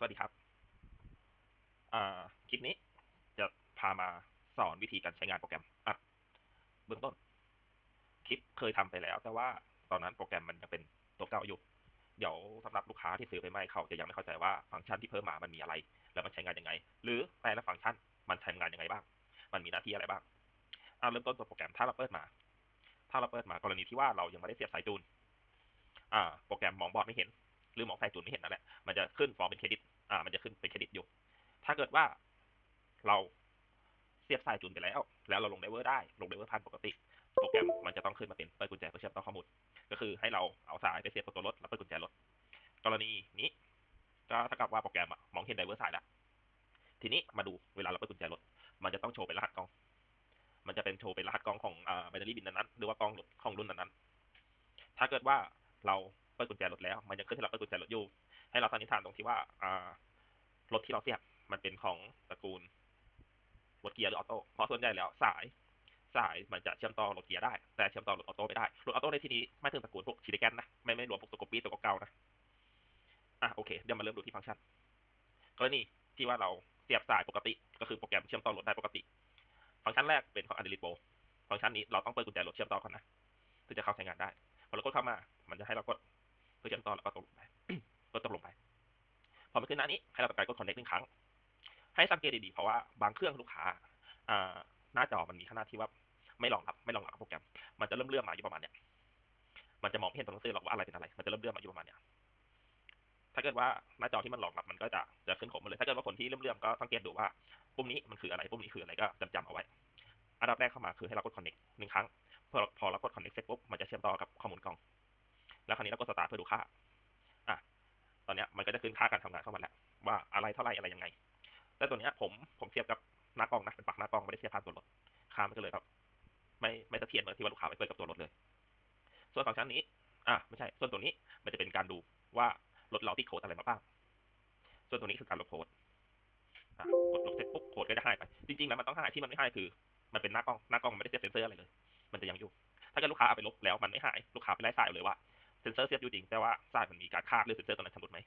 สวัสดีครับคลิปนี้จะพามาสอนวิธีการใช้งานโปรแกรมอะเบื้องต้น คลิปเคยทำไปแล้ว แต่ว่าตอนนั้นโปรแกรมมันยังเป็นตัวเก่าอยู่ เดี๋ยวสำหรับลูกค้าที่ซื้อไปใหม่เขาจะยังไม่เข้าใจว่าฟังก์ชันที่เพิ่มมามันมีอะไร แล้วมันใช้งานยังไง หรือแต่ละฟังก์ชันมันใช้งานยังไงบ้าง มันมีหน้าที่อะไรบ้างอ่าเริ่มต้นตัวโปรแกรมถ้าเราเปิดมา ถ้าเราเปิดมากรณีที่ว่าเรายังไม่ได้เสียบสายจูน อ่า โปรแกรมมองบอร์ดไม่เห็น หรือมองสายจูนไม่เห็นนั่นแหละมันจะขึ้นฟอร์มเป็นเครดิตอ่ามันจะขึ้นเป็นเครดิตอยู่ ถ้าเกิดว่าเราเสียบสายจูนไปแล้ว แล้วเราลงไดเวอร์ได้ ลงไดเวอร์ผ่านปกติ โปรแกรมมันจะต้องขึ้นมาเป็นเปิดกุญแจเพื่อเชื่อมต่อข้อมูล ก็คือให้เราเอาสายไปเสียบกับตัวรถแล้วเปิดกุญแจรถ กรณีนี้ก็เท่ากับว่าโปรแกรมอะมองเห็นไดเวอร์สายแล้ว ทีนี้มาดูเวลาเราเปิดกุญแจรถ มันจะต้องโชว์เป็นรหัสกล้อง มันจะเป็นโชว์เป็นรหัสกล้องของอ่าแบตเตอรี่บินนั้น หรือว่ากล้องรถของรุ่นนั้น ถ้าเกิดว่าเรา เปิดกุญแจรถแล้ว มันยังขึ้นที่เราเปิดกุญแจรถอยู่ ให้เราสันนิษฐานตรงที่ว่า อ่ารถที่เราเสียบมันเป็นของตระกูลรถเกียร์หรือออโต้ เพราะส่วนใหญ่แล้วสายสายมันจะเชื่อมต่อรถเกียร์ได้ แต่เชื่อมต่อรถออโต้ไม่ได้ รถออโต้ในที่นี้ไม่ถึงตระกูลพวกชิลิแกนนะ ไม่ไม่รวมพวกตัวกปี้ตัวเก่านะ อะโอเค เดี๋ยวมาเริ่มดูที่ฟังก์ชัน กรณีที่ว่าเราเสียบสายปกติ ก็คือโปรแกรมเชื่อมต่อรถได้ปกติ ฟังก์ชันแรกเป็นของ a n d r o i d Pro ฟังก์ชันนี้เราต้องเปิดกุญแจรถเชื่อมต่อก่อนนะ ถึงจะเข้าใช้งานได้ พอเรากดเข้ามา มันจะให้เรากด เพื่อเชื่อมต่อแล้วก็ตกลงไปกดตกลงไป พอมันขึ้นหน้านี้ให้เราทำการกด connect หนึ่งครั้ง ให้สังเกตดีๆเพราะว่าบางเครื่องลูกค้าอ่าหน้าจอมันมีขนาดที่ว่าไม่รองรับไม่รองรับโปรแกรม มันจะเริ่มเลื่อมมาอยู่ประมาณเนี้ยมันจะมองไม่เห็นตัวหนังสือหรอกว่าอะไรเป็นอะไร มันจะเริ่มเลื่อมมาอยู่ประมาณเนี้ยถ้าเกิดว่าหน้าจอที่มันรองรับมันก็จะจะขึ้นคมมาเลย ถ้าเกิดว่าคนที่เลื่อมๆก็สังเกตดูว่าปุ่มนี้มันคืออะไรปุ่มนี้คืออะไรก็จำจำเอาไว้ อันดับแรกเข้ามาคือให้เรากด connect หนึ่งครั้งพอพอเรากด connect เสร็จปุ๊บมันจะเชื่อมต่อกับข้อมูลกล้อง แล้วคราวนี้เรากด start เพื่อดูค่าอะตอนนี้มันก็จะขึ้นค่าการทำงานเข้ามาแล้วว่าอะไรเท่าไรอะไรยังไง แต่ตัวเนี้ยผมผมเทียบกับหน้ากล้องนะเป็นปลั๊กหน้ากล้องไม่ได้เทียบผ่าตัวรถค่ามันก็เลยแบบไม่ไม่เสถียรเหมือนที่ว่าลูกค้าไปเปิดกับตัวรถเลย ส่วนฟังก์ชันนี้อะไม่ใช่ ส่วนตัวนี้มันจะเป็นการดูว่ารถเราที่โคดอะไรมาบ้าง ส่วนตัวนี้คือการลบโคดกดลบเสร็จปุ๊บโคดก็จะหายไป จริงๆแล้วมันต้องหายที่มันไม่หายคือ มันเป็นหน้ากล้องหน้ากล้องมันไม่ได้เสียบเซนเซอร์อะไรเลย มันจะยังอยู่ ถ้าเกิดลูกค้าเอาไปลบแล้วมันไม่หาย ลูกค้าไปไล่สายเลยว่า เซนเซอร์เสียบอยู่จริง แต่ว่าสายมันมีการคาดหรือเซนเซอร์ตัวนั้นชำรุดไหม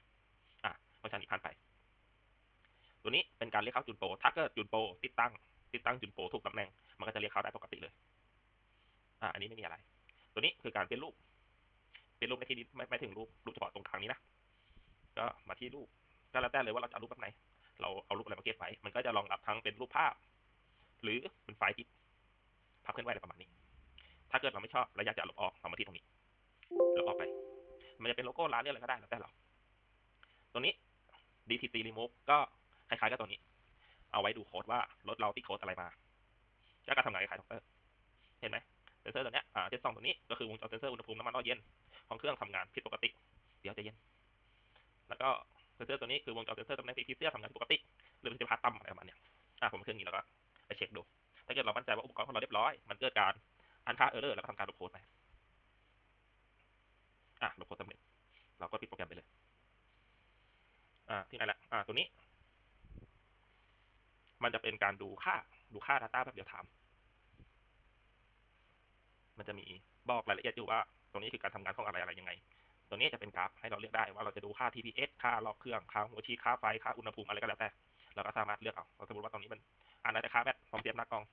อะฟังก์ชันนี้ผ่านไป ตัวนี้เป็นการเรียกเข้าจูนโปรถ้าเกิดจูนโปรติดตั้ง ติดตั้งจูนโปรถูกตำแหน่ง มันก็จะเรียกเข้าได้ปกติเลย อะอันนี้ไม่มีอะไร ตัวนี้คือการเปลี่ยนรูป เปลี่ยนรูปในที่นี้ไม่ไม่ถึงรูปรูปเฉพาะตรงกลางนี้นะ ก็มาที่รูปก็แล้วแต่เลยว่าเราจะเอารูปแบบไหน เราเอารูปอะไรมาเก็บไว้ มันก็จะรองรับทั้งเป็นรูปภาพ หรือเป็นไฟล์ที่ภาพเคลื่อนไหวอะไรประมาณนี้ ถ้าเกิดเราไม่ชอบเราอยากจะลบออกเรามาที่ตรงนี้ ลบออกไป มันจะเป็นโลโก้ร้านเรื่องอะไรก็ได้แล้วแต่เรา ตัวนี้ DTC remove ก็คล้ายๆกับตัวนี้ เอาไว้ดูโค้ดว่ารถเราติดโค้ดอะไรมาแล้วก็ทำงานคล้ายๆด็อกเตอร์ เห็นไหมเซนเซอร์ตัวเนี้ยอ่าเจ็ดสองตัวนี้ก็คือวงจรเซนเซอร์อุณหภูมิน้ำมันร้อนเย็นของเครื่องทำงานผิดปกติ เดี๋ยวจะเย็น แล้วก็เซนเซอร์ตัวนี้คือวงจรเซนเซอร์ตำแหน่งที่พีเซียทำงานปกติ หรือมันจะพัดต่ำอะไรประมาณเนี้ยอะผมเครื่องนี้แล้วก็ไปเช็คดู ถ้าเกิดเรามั่นใจว่าอุปกรณ์ของเราเรียบร้อย มันเกิดการอันค่าเออร์เลอร์แล้วก็ทำการลบโค้ดไป อะลบโค้ดสำเร็จ เราก็ปิดโปรแกรมไปเลย อ่าที่ไหนละอ่า ตัวนี้ มันจะเป็นการดูค่า ดูค่า Data แบบเดียวถาม มันจะมีบอกรายละเอียดอยู่ว่า ตรงนี้คือการทำงานของอะไรอะไรยังไง ตัวนี้จะเป็นกราฟให้เราเลือกได้ว่าเราจะดูค่า TPS ค่ารอบเครื่อง ค่าหัวฉีค่าไฟ ค่าอุณหภูมิอะไรก็แล้วแต่ เราก็สามารถเลือกเอาสมมติว่าตรงนี้มันอ่านได้แต่ค่าแบตผมเทียบหน้ากล้อง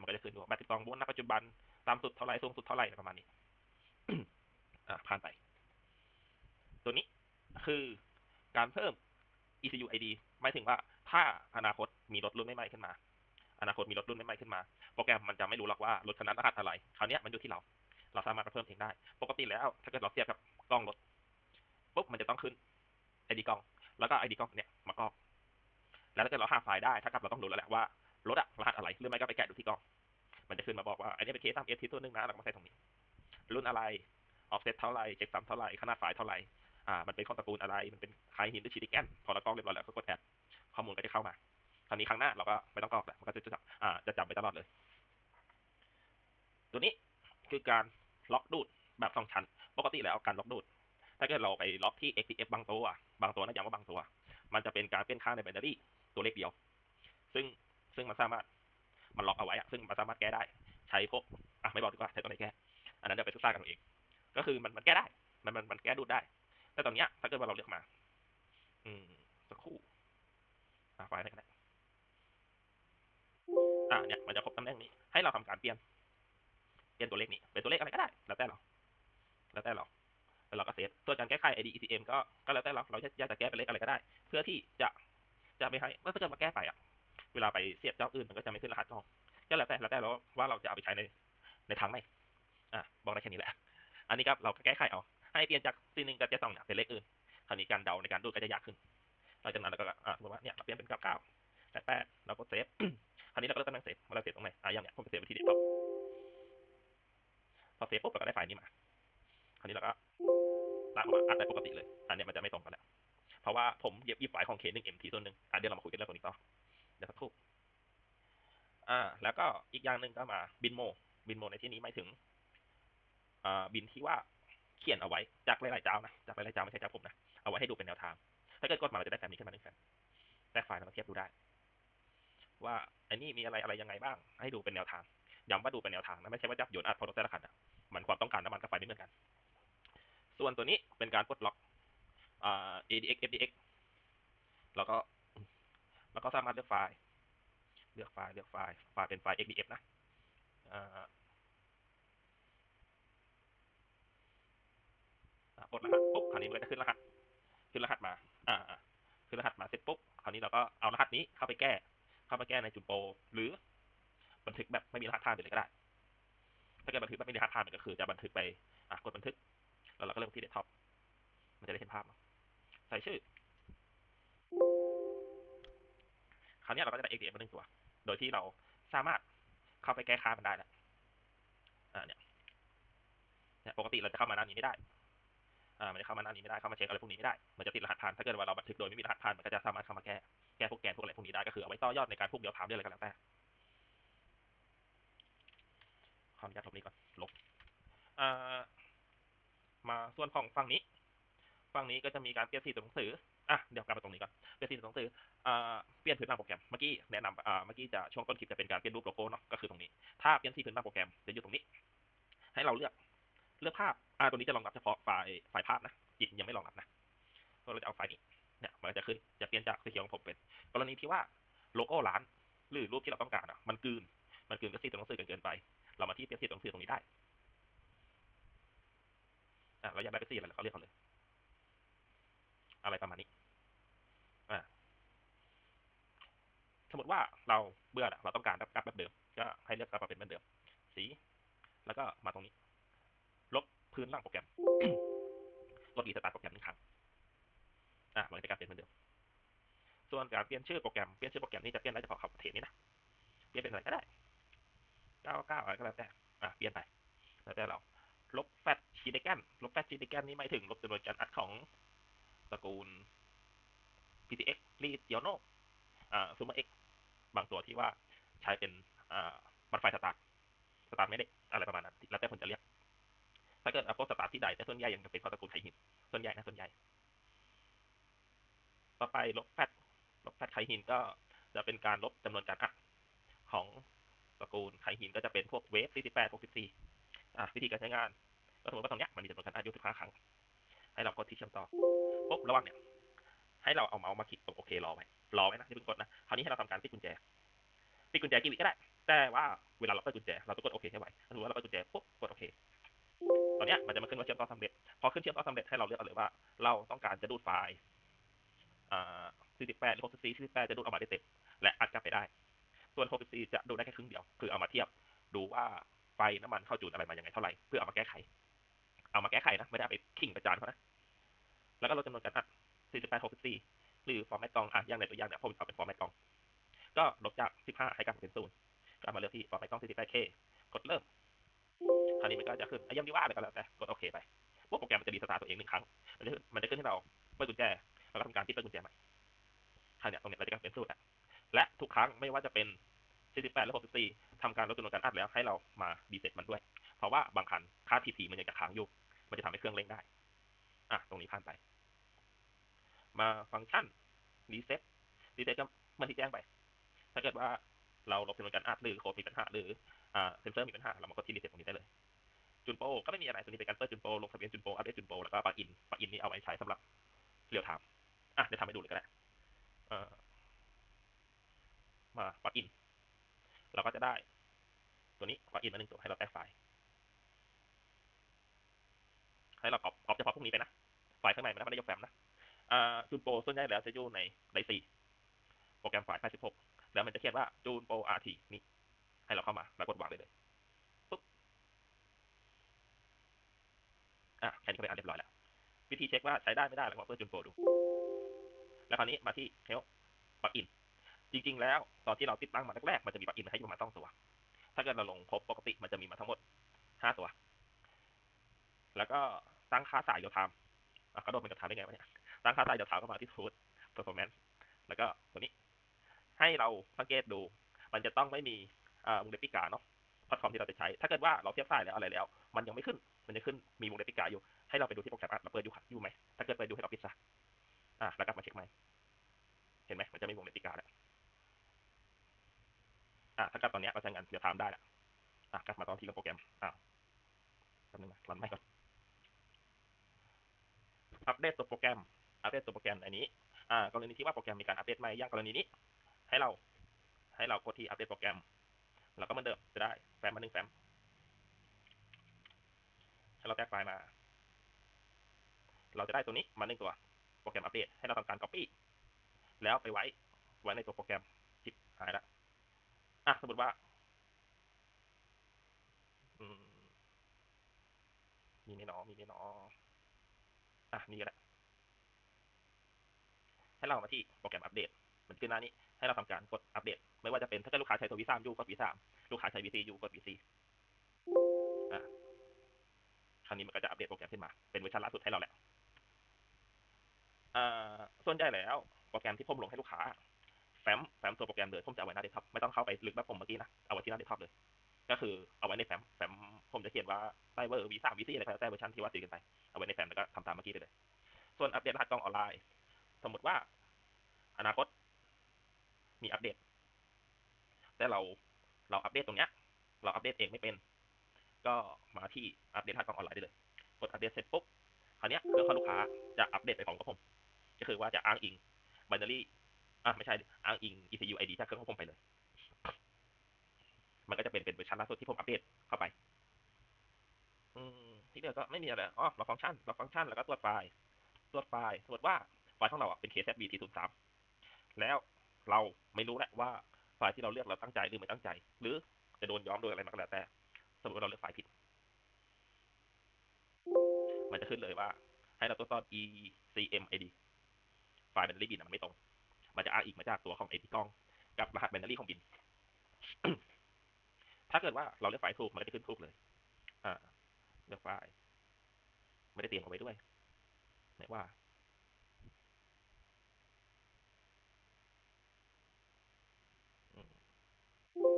มันก็จะขึ้นดูว่แบตติดกล้องบนณปัจจุบันตามสุดเท่าไหร่สูงสุดเท่าไหร่อะไรประมาณนี้อะผ่านไป ตัวนี้คือการเพิ่ม ECU ID หมายถึงว่าถ้าอนาคตมีรถรุ่นใหม่ๆขึ้นมา อนาคตมีรถรุ่นใหม่ๆขึ้นมา โปรแกรมมันจะไม่รู้หรอกว่ารถคันนั้นรหัสอะไร คราวนี้มันอยู่ที่เรา เราสามารถเพิ่มเองได้ ปกติแล้ว ถ้าเกิดเราเทียบกับกล้องรถปุ๊บมันจะต้องขึ้น ID กล้อง แล้วก็ ID กล้องเนี่ยมากรอกแล้วถ้าเกิดเราหาไฟล์ได้ถ้ากับเราต้องรู้แล้วแหละว่ารถอะรหัสอะไรหรือไม่ก็ไปแกะดูที่กล้อง มันจะขึ้นมาบอกว่าอันนี้เป็นเคสตามเอสทีตัวหนึงนะเราก็มาใส่ตรงนี้ รุ่นอะไรออฟเซตเท่าไหร่เจ็กซัมเท่าไหร่ขนาดไฟล์เท่าไหร่ อ่ามันเป็นข้อตระกูลอะไร มันเป็นไฮหินหรือชิลิแกนพอเรากรอกเรียบร้อยแล้วก็กดแอดข้อมูลก็จะเข้ามาคราวนี้ครั้งหน้าเราก็ไม่ต้องกรอกแล้วมันก็จะจับอ่าจะจำไปตลอดเลย ตัวนี้คือการล็อกดูดแบบสองชั้น ปกติแล้วการล็อกดูด ถ้าเกิดเราไปล็อกที่ XTF บางตัว บางตัวนะย้ำว่าบางตัว มันจะเป็นการเป็นค่าในแบตเตอรี่ตัวเลขเดียว ซึ่งซึ่งมันสามารถมันล็อกเอาไว้อะซึ่งมันสามารถแก้ได้ ใช้พวกอะไม่บอกดีกว่าใช้ตัวไหนแก้ อันนั้นเดี๋ยวไปศึกษากันเอาเองก็คือมันมันแก้ได้ มันมันมันแก้ดูดได้ แต่ตอนเนี้ยถ้าเกิดว่าเราเลือกมา อืม สักครู่อ่าไฟล์อะไรกันนะอ่าเนี่ย มันจะครบตำแหน่งนี้ ให้เราทำการเปลี่ยน เปลี่ยนตัวเลขนี้ เป็นตัวเลขอะไรก็ได้ แล้วแต่เรา แล้วแต่เราแล้วเราก็เซฟส่วนการแก้ไข ID ECM ก็ ก็แล้วแต่เรา เราอยากจะแก้เป็นเลขอะไรก็ได้ เพื่อที่จะ จะไม่ให้เมื่อถ้าเกิดมาแก้ไปอะ เวลาไปเสียบเจ้าอื่นมันก็จะไม่ขึ้นรหัสกล้องก็แล้วแต่แล้วแต่เราว่าเราจะเอาไปใช้ใน ในทางไหน อะ บอกได้แค่นี้แหละ อันนี้ครับเราก็แก้ไขเอา ให้เปลี่ยนจากสี่หนึ่งกับเจ็ดสองเนี่ยเป็นเลขอื่นคราวนี้การเดาในการดูก็จะยากขึ้นหลังจากนั้นเราก็อ่าสมมติว่าเนี่ยเราเปลี่ยนเป็นเก้าเก้าแปดแปดเราก็เซฟคราวนี้เราก็เลือกตำแหน่งเซฟว่าเราเซฟตรงไหนอะอย่างเนี้ยผมจะเซฟไปที่เดสก์ท็อปพอเซฟปุ๊บเราก็ได้ไฟล์นี้มาคราวนี้เราก็ลากออกมาอัดได้ปกติเลย อันเนี้ยมันจะไม่ตรงกันแล้ว เพราะว่าผมเย็บยิบไฟล์ของ K1M ทีส่วนหนึ่งอะเดี๋ยวเรามาคุยกันเรื่องตรงนี้ต่อเดี๋ยวสักครู่อ่า แล้วก็อีกอย่างหนึ่งก็มาบินโม บินโมในที่นี้หมายถึงอ่าบินที่ว่า เขียนเอาไว้จากหลายๆเจ้านะจากหลายๆเจ้าไม่ใช่จาผมนะเอาไว้ให้ดูเป็นแนวทาง ถ้าเกิดกดมาเราจะได้แฟ้มนี้ขึ้นมาหนึ่งแฟ้มแตกไฟล์เรามาเทียบดูได้ ว่าไอ้นี่มีอะไรอะไรยังไงบ้าง ให้ดูเป็นแนวทางย้ำว่าดูเป็นแนวทางนะไม่ใช่ว่าจับโยนอัดพอรถแต่ละคันอะมันความต้องการน้ำมันกับไฟไม่เหมือนกัน ส่วนตัวนี้เป็นการปลดล็อกอ่า ADX FDX แล้วก็แล้วก็สามารถเลือกไฟล์ เลือกไฟล์ เลือกไฟล์ ไฟล์เป็นไฟล์ XDF นะ อ่าอะกดรหัสปุ๊บคราวนี้มันก็จะขึ้นรหัส ขึ้นรหัสมา อ่าขึ้นรหัสมาเสร็จปุ๊บคราวนี้เราก็เอารหัสนี้เข้าไปแก้ เข้าไปแก้ในจุดโปรหรือบันทึกแบบไม่มีรหัสผ่านไปเลยก็ได้ ถ้าเกิดบันทึกแบบไม่มีรหัสผ่านมันก็คือจะบันทึกไปอะกดบันทึก แล้วเราก็เลือกที่เดสก์ท็อปมันจะได้เห็นภาพใส่ชื่อคราวนี้เราก็จะได้ XDF มาหนึ่งตัว โดยที่เราสามารถเข้าไปแก้ค่ามันได้แล้วอ่าเนี่ยเนี่ยปกติเราจะเข้ามาหน้านี้ไม่ได้ อ่ามันจะเข้ามาหน้านี้ไม่ได้เข้ามาเช็คอะไรพวกนี้ไม่ได้มันจะติดรหัสผ่านถ้าเกิดว่าเราบันทึกโดยไม่มีรหัสผ่านมันก็จะสามารถเข้ามาแก้แก้พวกแกนพวกอะไรพวกนี้ได้ก็คือเอาไว้ต่อยอดในการพวกเดียวถามเรื่องอะไรก็แล้วแต่ขออนุญาตลบนี้ก่อนลบอ่ามาส่วนของฝั่งนี้ ฝั่งนี้ก็จะมีการเปลี่ยนสีตัวหนังสืออะเดี๋ยวกลับมาตรงนี้ก่อนเปลี่ยนสีตัวหนังสืออ่าเปลี่ยนพื้นหน้าโปรแกรมเมื่อกี้แนะนำอ่าเมื่อกี้จะช่วงต้นคลิปจะเป็นการเปลี่ยนรูปโลโก้เนาะก็คือตรงนี้ ถ้าเปลี่ยนสีพื้นหน้าโปรแกรมจะอยู่ตรงนี้ ให้เราเลือก เลือกภาพ อ่า ตัวนี้จะรองรับเฉพาะไฟล์ไฟล์ภาพนะจิตยังไม่รองรับนะเราจะเอาไฟล์นี้ เนี่ย มันจะขึ้น จะเปลี่ยนจากสีเขียวของผมเป็น กรณีที่ว่าโลโก้ร้าน หรือรูปที่เราต้องการอะ มันกืน มันกืนกับสีตัวหนังสือเกินไป เรามาที่เปลี่ยนสีตัวหนังสือตรงนี้ได้ อะเราอยากได้เป็นสีอะไรเราก็เลือกเขาเลย อะไรประมาณนี้ อ่า สมมติว่าเราเบื่อเราต้องการกราฟแบบเดิม ก็ให้เลือกกราฟมาเป็นเหมือนเดิม สี แล้วก็มาตรงนี้ พื้นล่างโปรแกรมลบรีสตาร์โปรแกรมหนึ่งครั้งอะมันจะกลายเป็นเหมือนเดิม ส่วนการเปลี่ยนชื่อโปรแกรม เปลี่ยนชื่อโปรแกรมนี้จะเปลี่ยนได้เฉพาะเขาประเทศนี้นะ เปลี่ยนเป็นอะไรก็ได้เก้าเก้าอะไรก็แล้วแต่ อะ เปลี่ยนไป แล้วแต่เรา ลบแฟตชีเดแกนลบแฟตชีเดแกนนี่หมายถึงลบจำนวนการอัดของตระกูล PTX รีดเดียวโนอ่าซูเปอร์เอ็กบางตัวที่ว่าใช้เป็น อ่าบัตไฟสตาร์ท สตาร์ทไม่ได้ อะไรประมาณนั้น แล้วแต่คนจะเรียก ถ้าเกิดอาพวกสตาร์ที่ใดแต่ส่วนใหญ่ยังจะเป็นขอตระกูลไคหิน ส่วนใหญ่นะส่วนใหญ่ ต่อไปลบแฟตลบแฟตไคหินก็จะเป็นการลบจำนวนการอัดของตระกูลไคหินก็จะเป็นพวกเวฟ48 64อะวิธีการใช้งาน ก็สมมติว่าตรงเนี้ยมันมีจำนวนการอัดอยู่15ครั้ง ให้เรากดที่เชื่อมต่อปุ๊บระหว่างเนี่ย ให้เราเอาเมาส์มาคลิกตรงโอเครอไว้ รอไว้นะอย่เพิ่งกดนะ คราวนี้ให้เราทำการปิดกุญแจ ปิดกุญแจกี่วิก็ได้ แต่ว่าเวลาเราเปิดกุญแจ เราต้องกดโอเคให้ไวถ้าสมมติว่าเราเปิดกุญแจปุ๊บกดโอเค ตอนนี้มันจะมาขึ้นว่าเชื่อมต่อสำเร็จ พอขึ้นเชื่อมต่อสำเร็จให้เราเลือกเอาเลยว่า เราต้องการจะดูดไฟล์48หรือ64 48จะดูดออกมาได้เต็มและอัดกลับไปได้ ส่วน 64 จะดูได้แค่ครึ่งเดียว คือเอามาเทียบ ดูว่าไฟน้ำมันเข้าจูนอะไรมายังไงเท่าไหร่ เพื่อเอามาแก้ไข เอามาแก้ไขนะ ไม่ได้ไปขิงประจานเขานะ แล้วก็ลดจำนวนการอัด 48 64 หรือฟอร์แมตกล่องอะอย่างในตัวอย่างเนี่ยผมเอาเป็นฟอร์แมตกล่อง ก็ลดจาก 15 ให้กลายเป็นศูนย์ก็มาเลือกที่ฟอร์แมตกล่อง 48K กดเริ่ม ราวนี้มันก็จะขึ้นไอ้ยังดีว่าอะไรก็แล้วแต่กดโอเคไปพวกโปรแกรมมันจะรีสตาร์ตัวเองหนึ่งครั้ง มันจะมันจะขึ้นให้เราเปิดกุญแจแล้วก็ทำการปิดเปิดกุญแจใหม่คราวเนี้ยตรงเนี้ยเราจะกลายเป็นศูนย์แล้วและทุกครั้งไม่ว่าจะเป็น48และ64ทำการลดจำนวนการอัดแล้วให้เรามาดีเซ็ตมันด้วย เพราะว่าบางคันค่า TP มันยังจะค้างอยู่ มันจะทำให้เครื่องเร่งได้ อะ ตรงนี้ผ่านไป มาฟังก์ชันรีเซ็ตรีเซ็ตก็เมื่อนที่แจ้งไป ถ้าเกิดว่าเราลบจำนวนการอัดหรือโค้ดมีปัญหาหรืออ่าเซนเซอร์มีปัญหาเรามากดที่รีเซ็ตตรงนี้ได้เลย จุนโปก็ไม่มีอะไรตัวนี้เป็นการเปิดจุนโปลงทะเบียนจุนโปอัปเดตจุนโปแล้วก็ปลักอินปลักอินนี้เอาไว้ใช้สำหรับเรียลไทม์อะเดี๋ยวทำให้ดูเลยก็ได้มาปลักอินเราก็จะได้ ตัวนี้ปลักอินมาหนึ่งตัวให้เราแตกไฟล์ให้เรากรอบกรอบเฉพาะพวกนี้ไปนะไฟล์ข้างในมันไม่ได้ยกแฟ้มนะจูนโปส่วนใหญ่แล้วจะอยู่ในไลซีโปรแกรมไฟล์86แล้วมันจะเขียนว่าจูนโปอาร RT นี่ให้เราเข้ามาแล้วกดวางได้เลยปุ๊บ อะแค่นี้ก็เป็นอันเรียบร้อยแล้ว วิธีเช็คว่าใช้ได้ไม่ได้เราก็เปิดจูนโปรดู แล้วคราวนี้มาที่ Help ปลั๊กอินจริง ๆ แล้ว ตอนที่เราติดตั้งมาแรกๆมันจะมีปลั๊กอินให้อยู่ประมาณสองตัว ถ้าเกิดเราลงครบปกติมันจะมีมาทั้งหมดห้าตัว แล้วก็ตั้งค่าสายเดียวไทม์อะกระโดดเป็นกระทำได้ไงวะเนี่ย ตั้งค่าสายเดียวไทม์ก็มาที่ Tool Performance แล้วก็ตัวนี้ ให้เราสังเกตดู มันจะต้องไม่มีอ่าวงเล็บปิกาเนาะพอดคอมที่เราจะใช้ ถ้าเกิดว่าเราเทียบสายแล้วอะไรแล้ว มันยังไม่ขึ้น มันจะขึ้นมีวงเล็บปิกาอยู่ ให้เราไปดูที่โปรแกรมอะเราเปิดอยู่อยู่ไหมถ้าเกิดเปิดดูให้เราปิดซะอะแล้วกลับมาเช็คใหม่เห็นไหมมันจะมีวงเล็บปิกาแล้วอะถ้าเกิดตอนนี้เราใช้งานเดียวไทม์ได้แล้วอะกลับมาตอนที่เราโปรแกรมอ้าแป๊บนึงนะรันไม่ก่อนอัปเดตตัวโปรแกรมอัปเดตตัวโปรแกรมอันนี้อ่ากรณีที่ว่าโปรแกรมมีการอัปเดตใหม่อย่างกรณีนี้ ให้เรา ให้เรากดที่อัปเดตโปรแกรม แล้วก็เหมือนเดิมจะได้แฟ้มมาหนึ่งแฟ้มให้เราแตกไฟล์มา เราจะได้ตัวนี้มาหนึ่งตัวโปรแกรมอัปเดตให้เราทำการ copy แล้วไปไว้ไว้ในตัวโปรแกรมจิบหายละอะสมมติว่าอืมมีไหม่หนอมีไหม่หนออะนี่ก็ได้ให้เรามาที่โปรแกรมอัปเดตมันขึ้นหน้านี้ ให้เราทำการกดอัปเดต ไม่ว่าจะเป็นถ้าเกิดลูกค้าใช้ตัว V3 อยู่กด V3 ลูกค้าใช้ VC อยู่กด VC อะคราวนี้มันก็จะอัปเดตโปรแกรมขึ้นมา เป็นเวอร์ชันล่าสุดให้เราแล้ว ส่วนใหญ่แล้วโปรแกรมที่ผมลงให้ลูกค้า แฟ้มแฟ้มตัวโปรแกรมเลยผมจะเอาไว้หน้าเดสก์ท็อปไม่ต้องเข้าไปลึกแบบผมเมื่อกี้นะเอาไว้ที่หน้าเดสก์ท็อปเลย ก็คือเอาไว้ในแฟ้มแฟ้มผมจะเขียนว่าไซเบอร์ V3 VC อะไรก็แล้วแต่เวอร์ชันที่ว่าซื้อกันไปเอาไว้ในแฟ้มแล้วก็ทำตามเมื่อกี้ได้เลย ส่วนอัปเดตรหัสกล้องออนไลน์ สมมติว่า อนาคต มีอัปเดต แต่เราเราอัปเดตตรงเนี้ย เราอัปเดตเองไม่เป็น ก็มาที่อัปเดตรหัสกล้องออนไลน์ได้เลยกดอัปเดตเสร็จปุ๊บคราวเนี้ยเครื่องของลูกค้าจะอัปเดตไปของกับผม ก็คือว่าจะอ้างอิง binary อะไม่ใช่อ้างอิง ECU ID จากเครื่องของผมไปเลย มันก็จะเป็นเป็นเวอร์ชันล่าสุดที่ผมอัปเดตเข้าไปอืมที่เหลือก็ไม่มีอะไรอ๋อเราฟังก์ชันเราฟังก์ชันแล้วก็ตรวจไฟล์ตรวจไฟล์สมมติว่าไฟล์ของเราอะเป็น KZB 403 แล้วเราไม่รู้แหละว่าไฟล์ที่เราเลือกเราตั้งใจหรือไม่ตั้งใจ หรือจะโดนย้อมโดยอะไรมาก็แล้วแต่ สมมติเราเลือกไฟล์ผิด มันจะขึ้นเลยว่า ให้เราตรวจสอบ ECMID ไฟล์ binary bin อะมันไม่ตรง มันจะอ้างอิงมาจากตัวของ ID กล้องกับรหัส binary ของบิน ถ้าเกิดว่าเราเลือกไฟล์ถูกมันก็จะขึ้นถูกเลย อ่า เลือกไฟล์ไม่ได้เตรียมเอาไว้ด้วยไหนว่า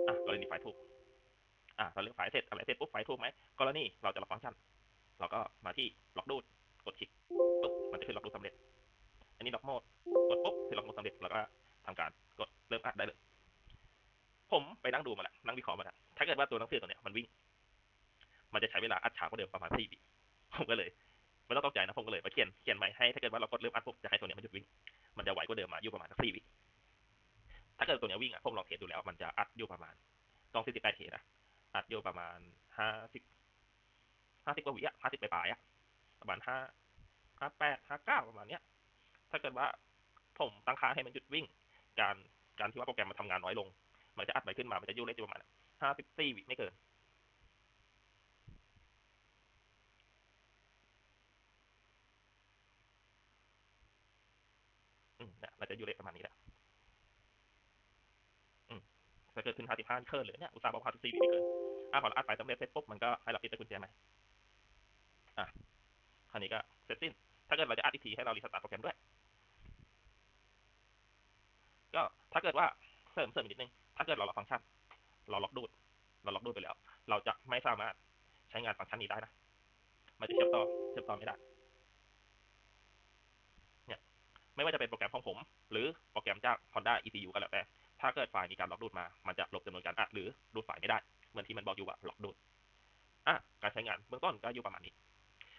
อะกรณีไฟล์ถูก อะเราเลือกไฟล์เสร็จอะไรเสร็จปุ๊บไฟล์ถูกไหมกรณีเราจะล็อกฟังก์ชัน เราก็มาที่ล็อกดูดกดคลิกปุ๊บมันจะขึ้นล็อกดูดสำเร็จ อันนี้ล็อกโหมดกดปุ๊บขึ้นล็อกโหมดสำเร็จแล้วก็ทำการกดเริ่มอัดได้เลย ผมไปนั่งดูมาแล้วนั่งวิเคราะห์มาแล้วถ้าเกิดว่าตัวหนังสือตัวเนี้ยมันวิ่ง มันจะใช้เวลาอัดช้ากว่าเดิมประมาณ4วิผมก็เลยไม่ต้องตกใจนะผมก็เลยมาเขียนเขียนใหม่ให้ถ้าเกิดว่าเรากดเริ่มอัดปุ๊บจะให้ตัวเนี้ยมันหยุดวิ่ง มันจะไวกว่าเดิมมาอยู่ประมาณสัก4วิถ้าเกิดตัวเนี้ยวิ่งอะผมลองเทสดูแล้ว มันจะอัดอยู่ประมาณต้อง48เทสนะอัดอยู่ประมาณ50 50กว่าวิอะ50ปลายๆอะประมาณ5 58 59ประมาณเนี้ย ถ้าเกิดว่าผมตั้งค่าให้มันหยุดวิ่ง การการที่ว่าโปรแกรมมันทำงานน้อยลง มันจะอัดไปขึ้นมา มันจะยู่เลขอยู่ประมาณ54วิไม่เกินอืมเนี่ยมันจะอยู่เลขประมาณนี้แหละอืมถ้าเกิดขึ้น55นี่เคินเลยเนี่ยอุตส่าห์บอก54วิไม่เกินอะพอเราอัดไปสำเร็จเสร็จปุ๊บมันก็ให้เราปิดตะกุญแจใหมอะคราวนี้ก็เสร็จสิ้น ถ้าเกิดเราจะอัดอีกทีให้เรารีสตาร์ทโปรแกรมด้วย ก็ถ้าเกิดว่าเสริมเสริมอีกนิดนึง ถ้าเกิดเราล็อกฟังก์ชัน เราล็อกดูด เราล็อกดูดไปแล้ว เราจะไม่สามารถใช้งานฟังก์ชันนี้ได้นะ มันจะเชื่อมต่อ เชื่อมต่อไม่ได้ เนี่ย ไม่ว่าจะเป็นโปรแกรมของผม หรือโปรแกรมจาก Honda ECU ก็แล้วแต่ ถ้าเกิดไฟล์มีการล็อกดูดมา มันจะลบจำนวนการอัดหรือดูดไฟล์ไม่ได้ เหมือนที่มันบอกอยู่ว่าล็อกดูด อะ การใช้งานเบื้องต้นก็อยู่ประมาณนี้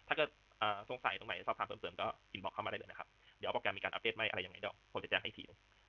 ถ้าเกิดอ่าสงสัยตรงไหนสอบถามเพิ่มเติมก็อินบ็อกเข้ามาได้เลยนะครับ เดี๋ยวโปรแกรมมีการอัปเดตไหมอะไรยังไงเดี๋ยวผมจะแจ้งให้ทีนึง